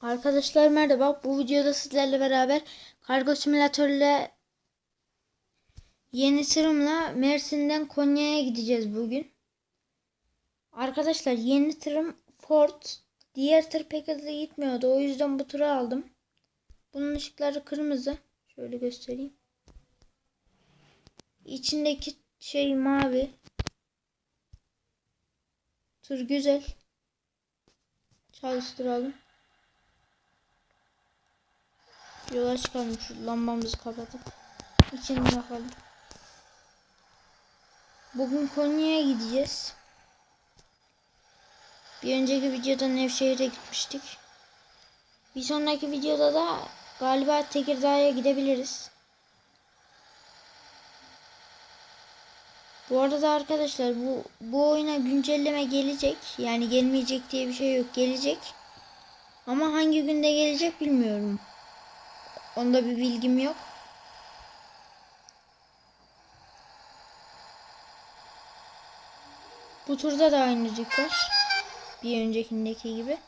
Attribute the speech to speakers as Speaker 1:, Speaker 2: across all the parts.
Speaker 1: Arkadaşlar merhaba. Bu videoda sizlerle beraber kargo simülatörle yeni tırımla Mersin'den Konya'ya gideceğiz bugün. Arkadaşlar yeni tırım Ford. Diğer tır pek hızlı gitmiyordu. O yüzden bu tırı aldım. Bunun ışıkları kırmızı. Şöyle göstereyim. İçindeki şey mavi. Tır güzel. Çalıştıralım. Yola çıkalım şu lambamızı kapatıp içine bakalım. Bugün Konya'ya gideceğiz. Bir önceki videoda Nevşehir'e gitmiştik. Bir sonraki videoda da galiba Tekirdağ'a gidebiliriz. Bu arada arkadaşlar bu bu oyuna güncelleme gelecek. Yani gelmeyecek diye bir şey yok. Gelecek. Ama hangi günde gelecek bilmiyorum. Onda bir bilgim yok. Bu turda da aynı zik var. Bir öncekindeki gibi.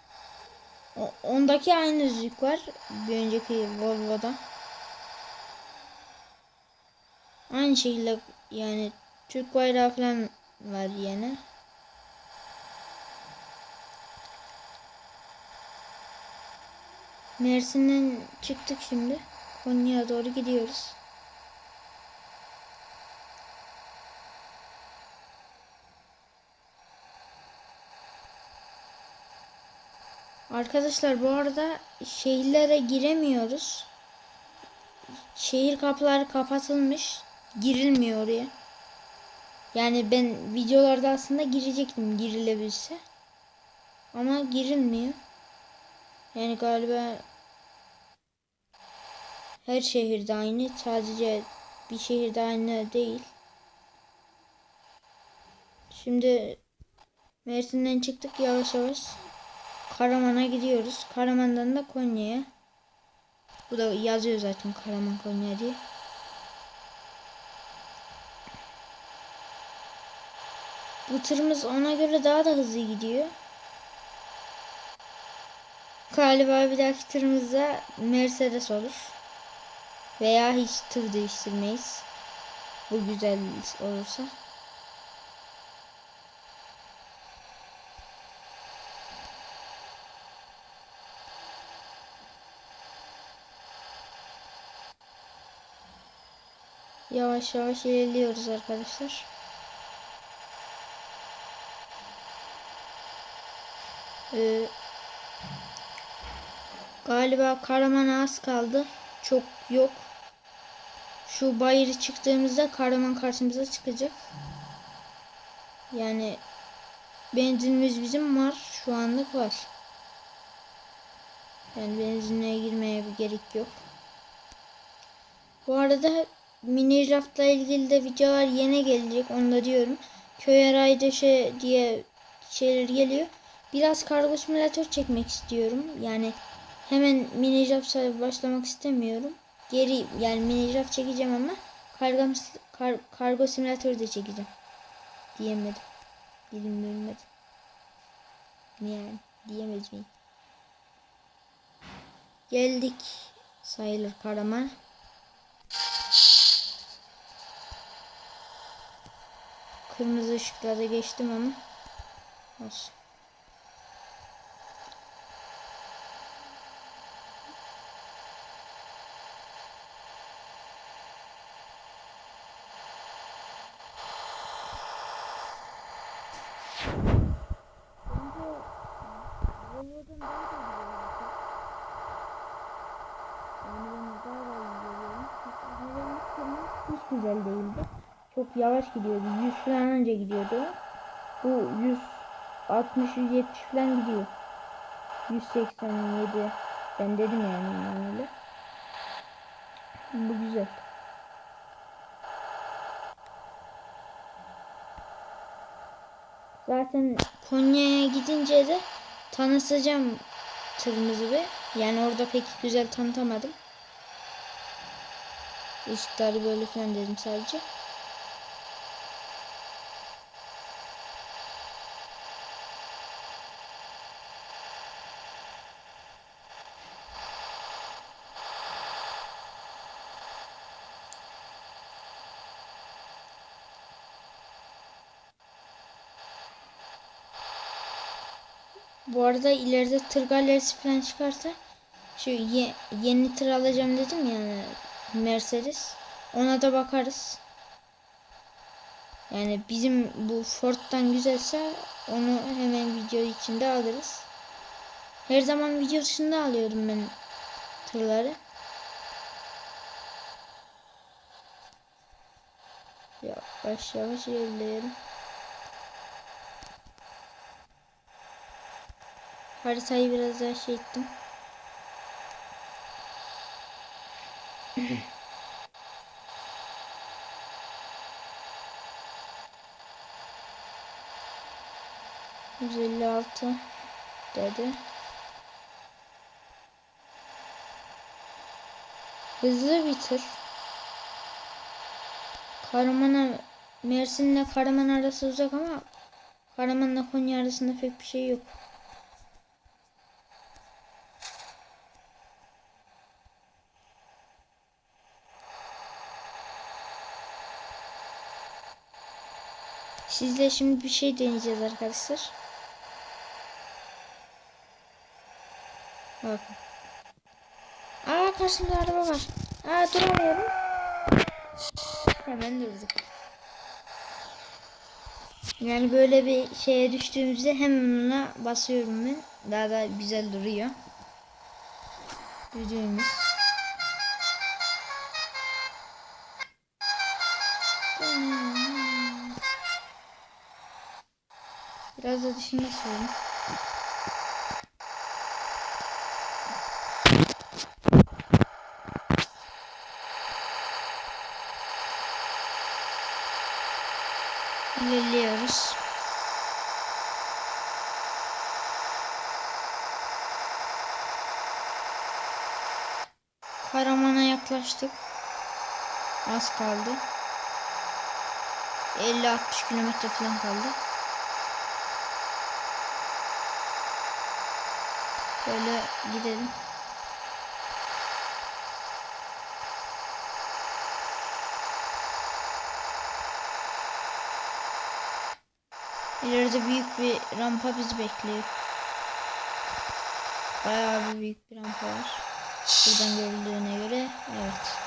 Speaker 1: O, ondaki aynı zik var. Bir önceki Volvo'da. Aynı şekilde yani Türk bayrağı falan var yine. Mersin'den çıktık şimdi. Konya'ya doğru gidiyoruz. Arkadaşlar bu arada şehirlere giremiyoruz. Şehir kapıları kapatılmış. Girilmiyor oraya. Yani ben videolarda aslında girecektim girilebilse. Ama girilmiyor. Yani galiba her şehirde aynı. Sadece bir şehirde aynı değil. Şimdi Mersin'den çıktık yavaş yavaş. Karaman'a gidiyoruz. Karaman'dan da Konya'ya. Bu da yazıyor zaten Karaman Konya diye. Bu tırımız ona göre daha da hızlı gidiyor. Galiba bir dahaki tırımızda Mercedes olur. Veya hiç tır değiştirmeyiz. Bu güzel olursa. Yavaş yavaş ilerliyoruz arkadaşlar. Ee, galiba Karaman'a az kaldı. Çok yok. Şu bayırı çıktığımızda Karaman karşımıza çıkacak. Yani benzinimiz bizim var. Şu anlık var. Yani benzinliğe girmeye bir gerek yok. Bu arada Minecraft'la ilgili de videolar yeni gelecek. Onu da diyorum. Köy Araydöşe diye şeyler geliyor. Biraz kargo simülatör çekmek istiyorum. Yani hemen Minecraft'a başlamak istemiyorum. Geri yani Minecraft çekeceğim ama kargo, kar, kargo simülatör de çekeceğim. Diyemedim. Dilim dönmedi. Yani diyemez? Geldik sayılır Karaman. Kırmızı ışıklarda geçtim ama olsun. Hiç güzel değildi. Çok yavaş gidiyordu. 100 falan önce gidiyordu. Bu 160 170 falan gidiyor. 187 ben dedim yani öyle. Bu güzel. Zaten Konya'ya gidince de tanıtacağım tırımızı bir. Yani orada pek güzel tanıtamadım. Işıkları böyle falan dedim sadece. Bu arada ileride tır galerisi falan çıkarsa şu ye- yeni tır alacağım dedim yani Mercedes. Ona da bakarız. Yani bizim bu Ford'dan güzelse onu hemen video içinde alırız. Her zaman video dışında alıyorum ben tırları. Yavaş yavaş ilerleyelim. Haritayı biraz daha şey ettim. Yüz elli altı dedi. Hızlı bir tır. Karaman'a Mersin'le Karaman arası uzak ama Karaman'la Konya arasında pek bir şey yok. Sizle şimdi bir şey deneyeceğiz arkadaşlar. Bakın. Aa karşımda araba var. Aa duramıyorum. Hemen durduk. Yani böyle bir şeye düştüğümüzde hemen ona basıyorum ben. Daha da güzel duruyor. Düdüğümüz. Dışında sorayım. İlerliyoruz. Karaman'a yaklaştık. Az kaldı. 50-60 kilometre falan kaldı. Böyle gidelim. İleride büyük bir rampa bizi bekliyor. Bayağı bir büyük bir rampa var. Buradan görüldüğüne göre evet.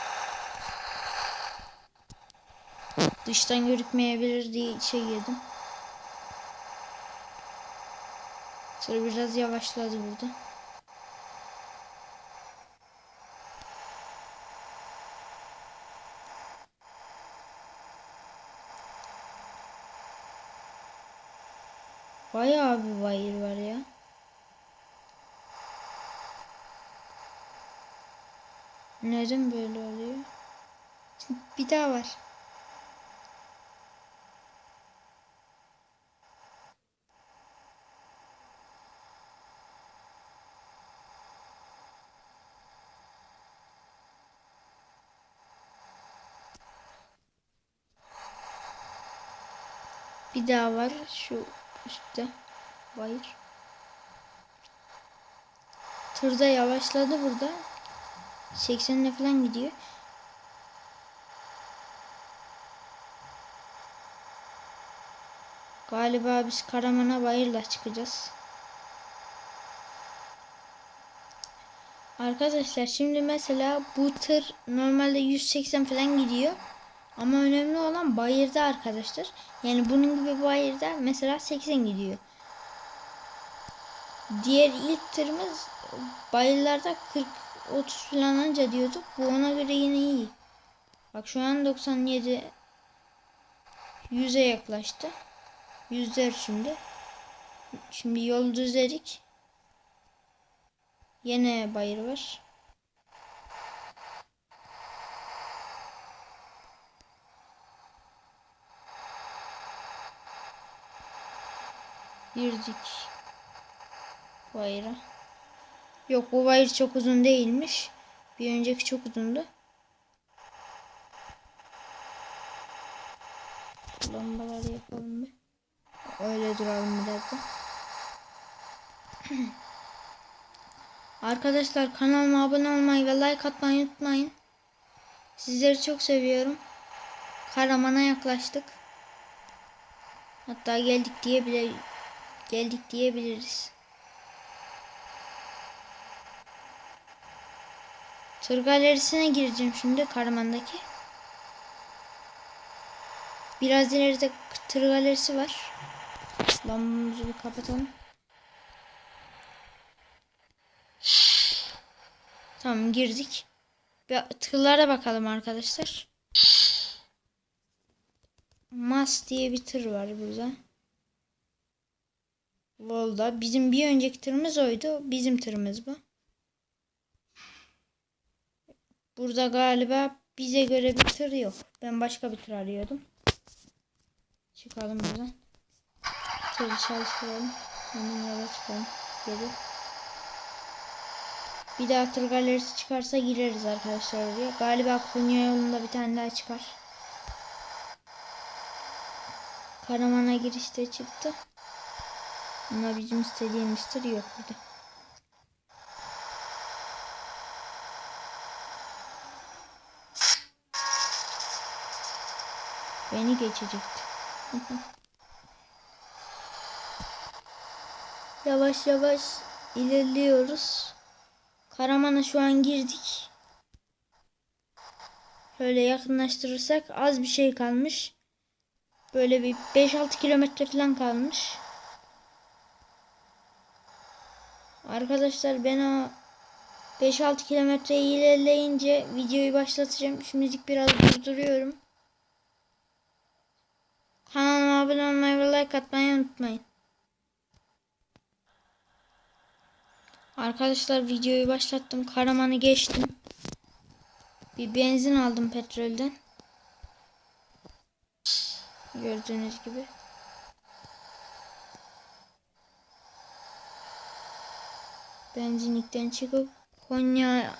Speaker 1: Dıştan görükmeyebilir diye içe girdim. Sonra biraz yavaşladı burada. Bayağı bir bayır var ya. Neden böyle oluyor? Bir daha var. Bir daha var şu üstte bayır. Tırda yavaşladı burada. 80'le falan gidiyor. Galiba biz Karaman'a bayırla çıkacağız. Arkadaşlar şimdi mesela bu tır normalde 180 falan gidiyor. Ama önemli olan bayırda arkadaşlar. Yani bunun gibi bayırda mesela 80 gidiyor. Diğer ilk tırımız bayırlarda 40 30 falan anca diyorduk. Bu ona göre yine iyi. Bak şu an 97 100'e yaklaştı. Yüzler şimdi. Şimdi yol düzledik. Yine bayır var. Girdik. Bayıra. Yok bu bayır çok uzun değilmiş. Bir önceki çok uzundu. Lambaları yapalım bir. Öyle duralım biraz da. Arkadaşlar kanalıma abone olmayı ve like atmayı unutmayın. Sizleri çok seviyorum. Karaman'a yaklaştık. Hatta geldik diye bile geldik diyebiliriz. Tır galerisine gireceğim şimdi Karaman'daki. Biraz ileride tır galerisi var. Lambamızı bir kapatalım. Tamam girdik. Bir tırlara bakalım arkadaşlar. Mas diye bir tır var burada. Volda. Bizim bir önceki tırımız oydu. Bizim tırımız bu. Burada galiba bize göre bir tır yok. Ben başka bir tır arıyordum. Çıkalım buradan. Tırı çalıştıralım. Hemen yola çıkalım. Geri. Bir daha tır galerisi çıkarsa gireriz arkadaşlar oraya. Galiba Konya yolunda bir tane daha çıkar. Karaman'a girişte çıktı. Ama bizim istediğimiz tır yok burada. Beni geçecekti. yavaş yavaş ilerliyoruz. Karaman'a şu an girdik. Şöyle yakınlaştırırsak az bir şey kalmış. Böyle bir 5-6 kilometre falan kalmış. Arkadaşlar ben o 5-6 kilometreyi ilerleyince videoyu başlatacağım. Şimdilik biraz durduruyorum. Kanalıma abone olmayı ve like atmayı unutmayın. Arkadaşlar videoyu başlattım. Karaman'ı geçtim. Bir benzin aldım petrolden. Gördüğünüz gibi. Benzinlikten çıkıp Konya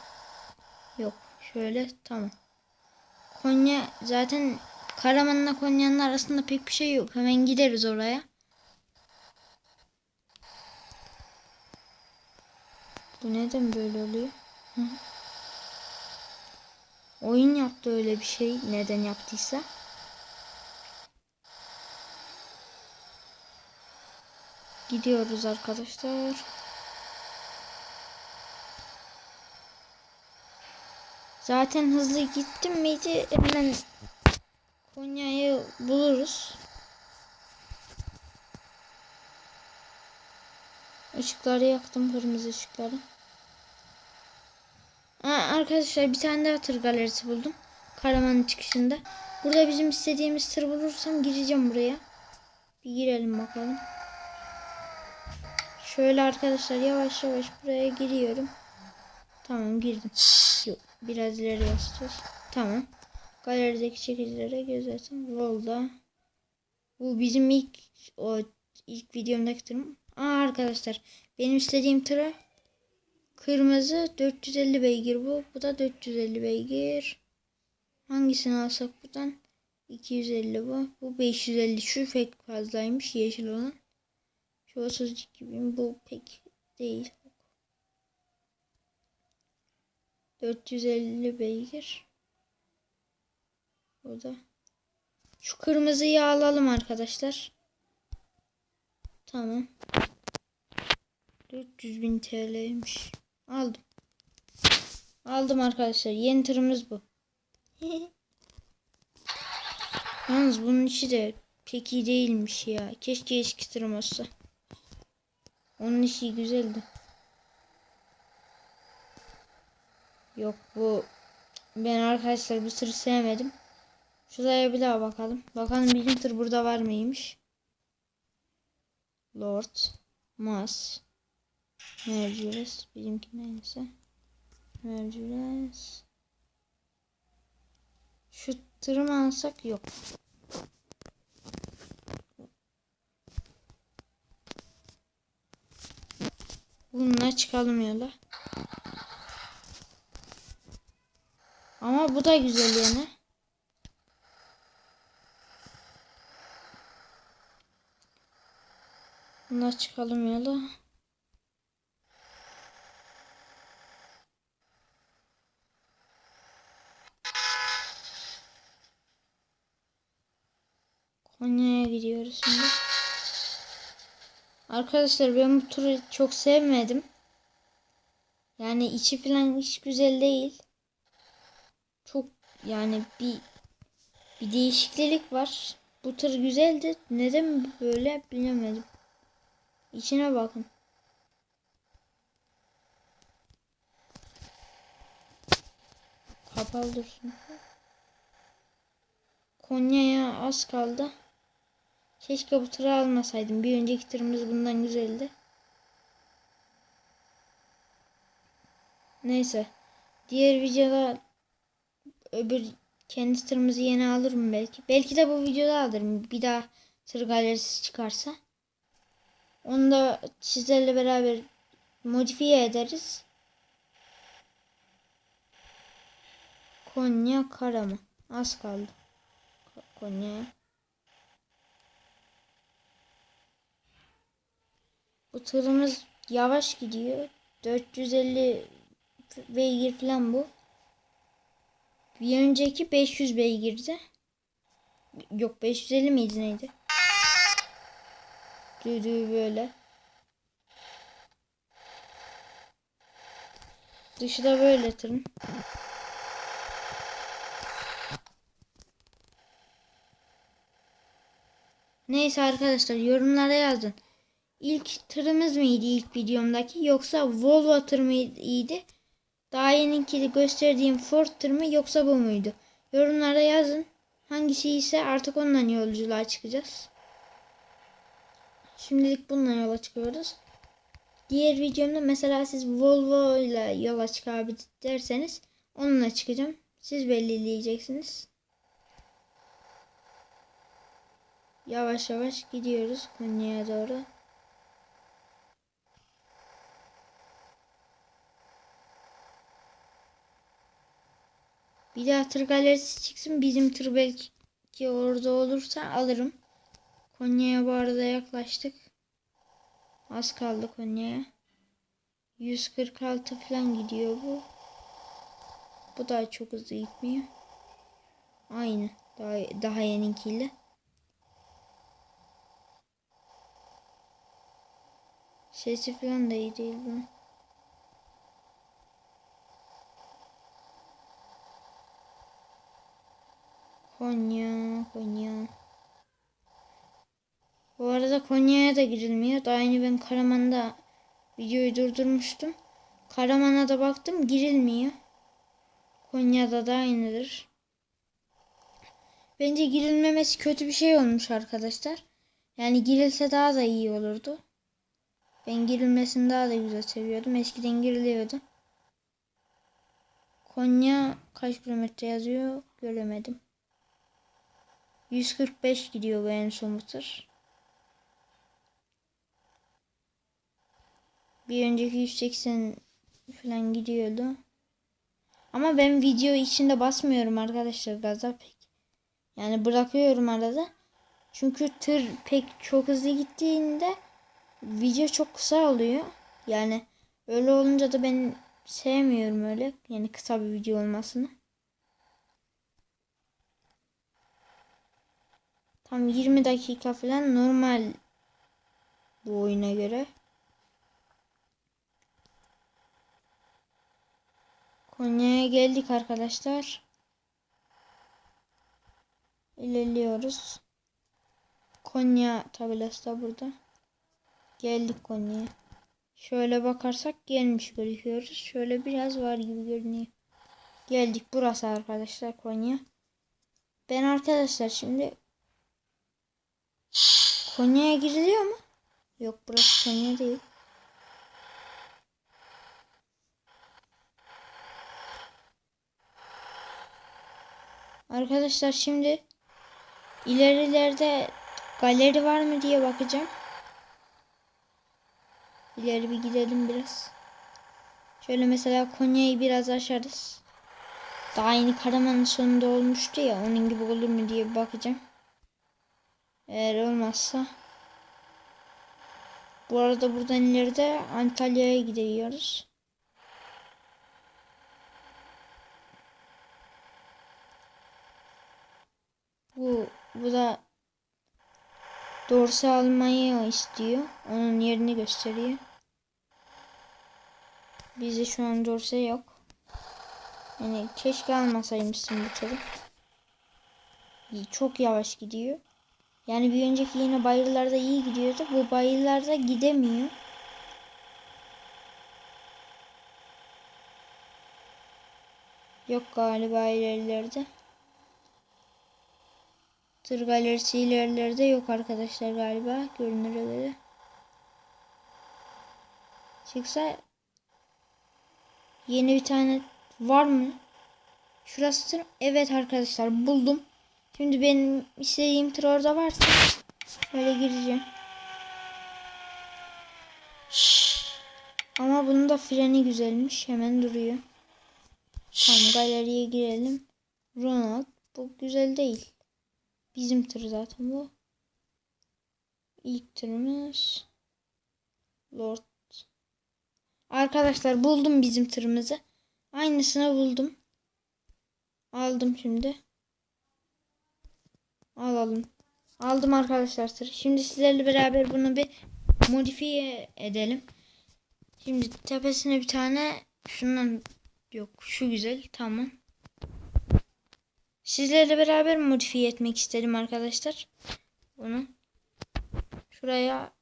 Speaker 1: yok şöyle tamam. Konya zaten Karaman'la Konya'nın arasında pek bir şey yok. Hemen gideriz oraya. Bu neden böyle oluyor? Hı. Oyun yaptı öyle bir şey. Neden yaptıysa. Gidiyoruz arkadaşlar. Zaten hızlı gittim miydi hemen Konya'yı buluruz. Işıkları yaktım kırmızı ışıkları. Aa, arkadaşlar bir tane daha tır galerisi buldum. Karaman'ın çıkışında. Burada bizim istediğimiz tır bulursam gireceğim buraya. Bir girelim bakalım. Şöyle arkadaşlar yavaş yavaş buraya giriyorum. Tamam girdim. Yok biraz ileri basacağız. Tamam. Galerideki çekicilere göz atın. Volda. Bu bizim ilk o ilk videomdaki tırım. Aa arkadaşlar benim istediğim tıra kırmızı 450 beygir bu. Bu da 450 beygir. Hangisini alsak buradan? 250 bu. Bu 550. Şu pek fazlaymış yeşil olan. Şu 32 bin bu pek değil. 450 beygir. O da. Şu kırmızıyı alalım arkadaşlar. Tamam. 400 bin TL'ymiş. Aldım. Aldım arkadaşlar. Yeni tırımız bu. Yalnız bunun içi de pek iyi değilmiş ya. Keşke eski tırım olsa. Onun işi güzeldi. Yok bu ben arkadaşlar bu tırı sevmedim. Şuraya bir daha bakalım. Bakalım bizim tır burada var mıymış? Lord Mas Mercedes bizimki neyse Mercedes Şu alsak yok. Bununla çıkalım yola. Ama bu da güzel yani. Bununla çıkalım yola. Konya'ya gidiyoruz şimdi. Arkadaşlar ben bu turu çok sevmedim. Yani içi falan hiç güzel değil. Yani bir bir değişiklik var. Bu tır güzeldi. Neden böyle bilemedim. İçine bakın. Kapalı dursun. Konya'ya az kaldı. Keşke bu tırı almasaydım. Bir önceki tırımız bundan güzeldi. Neyse. Diğer videoda öbür kendi tırımızı yeni alırım belki. Belki de bu videoda alırım. Bir daha tır galerisi çıkarsa. Onu da sizlerle beraber modifiye ederiz. Konya Karaman. Az kaldı. Konya'ya. Bu tırımız yavaş gidiyor. 450 beygir falan bu. Bir önceki 500 beygirdi. Yok 550 miydi neydi? Düdüğü böyle. Dışı da böyle tırın. Neyse arkadaşlar yorumlara yazın. İlk tırımız mıydı ilk videomdaki yoksa Volvo tır mıydı? Daha yeninki gösterdiğim Ford tır mı yoksa bu muydu? Yorumlara yazın. Hangisi ise artık ondan yolculuğa çıkacağız. Şimdilik bununla yola çıkıyoruz. Diğer videomda mesela siz Volvo ile yola çık abi derseniz onunla çıkacağım. Siz belirleyeceksiniz. Yavaş yavaş gidiyoruz Konya'ya doğru. Bir daha tır galerisi çıksın. Bizim tır belki orada olursa alırım. Konya'ya bu arada yaklaştık. Az kaldı Konya'ya. 146 falan gidiyor bu. Bu da çok hızlı gitmiyor. Aynı. Daha, daha yeninkiyle. Sesi falan da iyi değil bunun. Konya, Konya. Bu arada Konya'ya da girilmiyor. Daha yeni ben Karaman'da videoyu durdurmuştum. Karaman'a da baktım girilmiyor. Konya'da da aynıdır. Bence girilmemesi kötü bir şey olmuş arkadaşlar. Yani girilse daha da iyi olurdu. Ben girilmesini daha da güzel seviyordum. Eskiden giriliyordu. Konya kaç kilometre yazıyor göremedim. 145 gidiyor bu en son tır. Bir önceki 180 falan gidiyordu. Ama ben video içinde basmıyorum arkadaşlar gaza pek. Yani bırakıyorum arada. Çünkü tır pek çok hızlı gittiğinde video çok kısa oluyor. Yani öyle olunca da ben sevmiyorum öyle. Yani kısa bir video olmasını. Tam 20 dakika falan normal bu oyuna göre. Konya'ya geldik arkadaşlar. İlerliyoruz. Konya tabelası da burada. Geldik Konya'ya. Şöyle bakarsak gelmiş görüyoruz. Şöyle biraz var gibi görünüyor. Geldik burası arkadaşlar Konya. Ben arkadaşlar şimdi Konya'ya giriliyor mu? Yok burası Konya değil. Arkadaşlar şimdi ilerilerde galeri var mı diye bakacağım. İleri bir gidelim biraz. Şöyle mesela Konya'yı biraz aşarız. Daha yeni Karaman'ın sonunda olmuştu ya onun gibi olur mu diye bakacağım. Eğer olmazsa bu arada buradan ileride Antalya'ya gidiyoruz. Bu bu da dorse almayı istiyor. Onun yerini gösteriyor. Bizde şu an dorse yok. Yani keşke almasaymışsın bu turu. Çok yavaş gidiyor. Yani bir önceki yine bayırlarda iyi gidiyordu. Bu bayırlarda gidemiyor. Yok galiba ilerilerde. Tır galerisi ilerilerde yok arkadaşlar galiba. Görünür öyle. Çıksa yeni bir tane var mı? Şurası tır. Evet arkadaşlar buldum. Şimdi benim istediğim tır orada varsa böyle gireceğim. Ama bunun da freni güzelmiş. Hemen duruyor. Tamam galeriye girelim. Ronald bu güzel değil. Bizim tır zaten bu. İlk tırımız Lord. Arkadaşlar buldum bizim tırımızı. Aynısını buldum. Aldım şimdi. Alalım. Aldım arkadaşlar. Şimdi sizlerle beraber bunu bir modifiye edelim. Şimdi tepesine bir tane şundan yok şu güzel tamam. Sizlerle beraber modifiye etmek istedim arkadaşlar. Bunu şuraya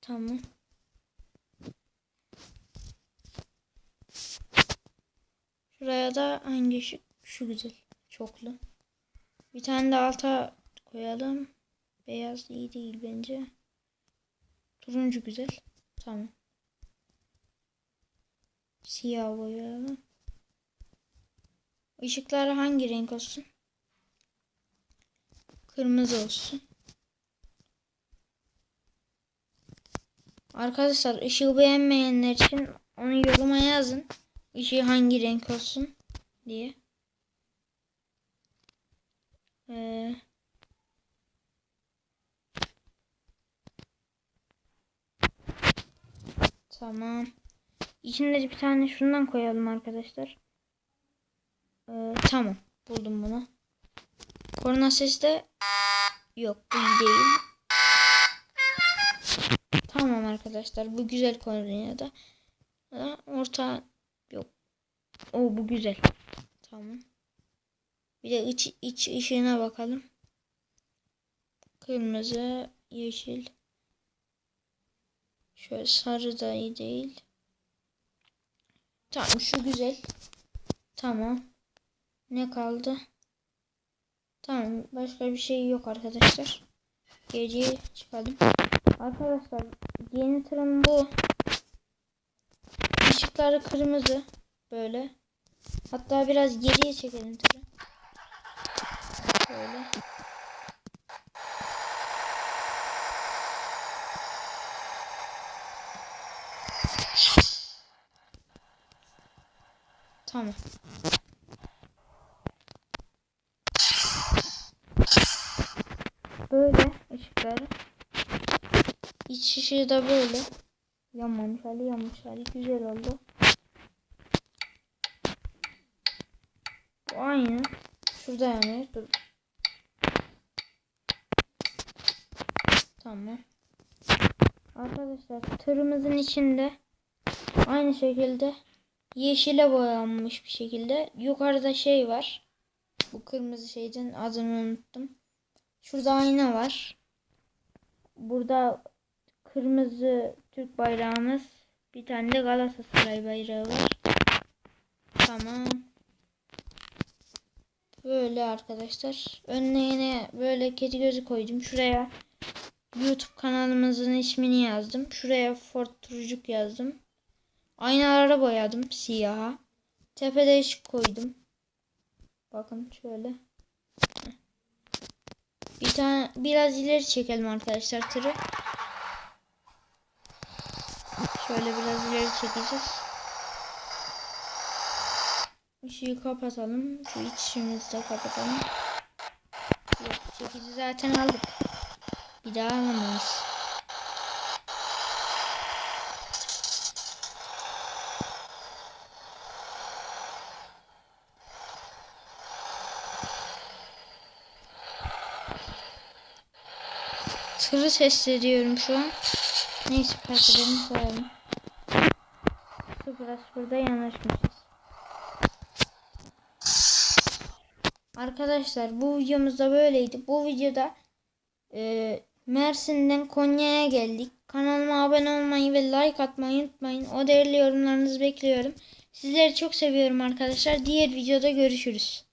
Speaker 1: tamam. Şuraya da hangi ışık? Şu güzel. Çoklu. Bir tane de alta koyalım. Beyaz iyi değil bence. Turuncu güzel. Tamam. Siyah boyayalım. Işıkları hangi renk olsun? Kırmızı olsun. Arkadaşlar ışığı beğenmeyenler için onu yoruma yazın. Işığı hangi renk olsun diye. Ee, tamam. İçinde de bir tane şundan koyalım arkadaşlar. Ee, tamam. Buldum bunu. Korna sesi de yok. Bu değil. Tamam arkadaşlar. Bu güzel korna da. Orta yok. O bu güzel. Tamam. Bir de iç, iç ışığına bakalım. Kırmızı, yeşil. Şöyle sarı da iyi değil. Tamam şu güzel. Tamam. Ne kaldı? Tamam. Başka bir şey yok arkadaşlar. Geriye çıkalım. Arkadaşlar yeni tırım bu. Işıkları kırmızı. Böyle. Hatta biraz geriye çekelim tırı. Böyle. Tamam. Böyle ışıkları. İç ışığı da böyle. Yanmamış hali yanmış hali güzel oldu. Bu aynı. Şurada yanıyor. Dur. Tamam. Arkadaşlar tırımızın içinde aynı şekilde yeşile boyanmış bir şekilde. Yukarıda şey var. Bu kırmızı şeyden adını unuttum. Şurada ayna var. Burada kırmızı Türk bayrağımız. Bir tane de Galatasaray bayrağı var. Tamam. Böyle arkadaşlar. Önüne yine böyle kedi gözü koydum. Şuraya YouTube kanalımızın ismini yazdım. Şuraya Ford Turcuk yazdım. Aynalara boyadım siyaha. Tepede ışık koydum. Bakın şöyle. Bir tane biraz ileri çekelim arkadaşlar tırı. Şöyle biraz ileri çekeceğiz. Işığı kapatalım. Şu iç ışığımızı da kapatalım. Çekici zaten aldık. Bir daha alamayız. Tırı test ediyorum şu an. Neyse parçalarını sayalım. Sıfıra sıfırda yanaşmışız. Arkadaşlar bu videomuz da böyleydi. Bu videoda e, Mersin'den Konya'ya geldik. Kanalıma abone olmayı ve like atmayı unutmayın. O değerli yorumlarınızı bekliyorum. Sizleri çok seviyorum arkadaşlar. Diğer videoda görüşürüz.